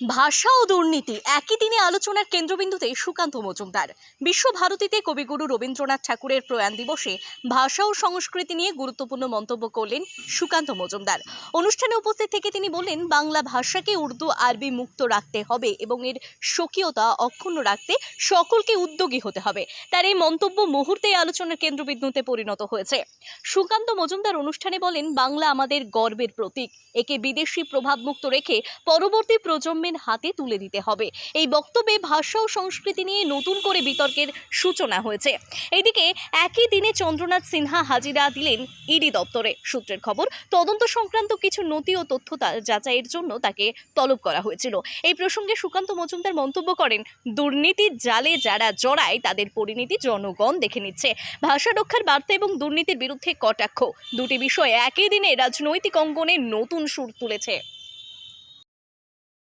ভাষা ও দুর্নীতি একই দিনে আলোচনার কেন্দ্রবিন্দুতে সুকান্ত মজুমদার। বিশ্বভারতীতে কবিগুরু রবীন্দ্রনাথ ঠাকুরের প্রয়াণ দিবসে ভাষা ও সংস্কৃতি নিয়ে গুরুত্বপূর্ণ মন্তব্য করলেন সুকান্ত মজুমদার। অনুষ্ঠানে উপস্থিত থেকে তিনি বললেন, বাংলা ভাষাকে উর্দু, আরবি মুক্ত রাখতে হবে এবং এর স্বকীয়তা অক্ষুণ্ণ রাখতে সকলকে উদ্যোগী হতে হবে। তার এই মন্তব্য মুহূর্তেই আলোচনার কেন্দ্রবিন্দুতে পরিণত হয়েছে। সুকান্ত মজুমদার অনুষ্ঠানে বলেন, বাংলা আমাদের গর্বের প্রতীক। একে বিদেশি প্রভাবমুক্ত রেখে পরবর্তী প্রজন্মের হাতে তুলে দিতে হবে। এই বক্তব্যে ভাষা ও সংস্কৃতি নিয়ে নতুন করে বিতর্কের সূচনা হয়েছে। এদিকে একই দিনে চন্দ্রনাথ সিনহা হাজিরা দিলেন ইডি দপ্তরে। সূত্রের খবর, তদন্ত সংক্রান্ত কিছু নথি ও তথ্য যাচাইয়ের জন্য তাকে তলব করা হয়েছিল। এই প্রসঙ্গে সুকান্ত মজুমদার মন্তব্য করেন, দুর্নীতির জালে যারা জড়ায়, তাদের পরিণতি জনগণ দেখে নিচ্ছে। ভাষা রক্ষার বার্তা এবং দুর্নীতির বিরুদ্ধে কটাক্ষ। দুটি বিষয়ে একই দিনে রাজনৈতিক অঙ্গনে নতুন সুর তুলেছে।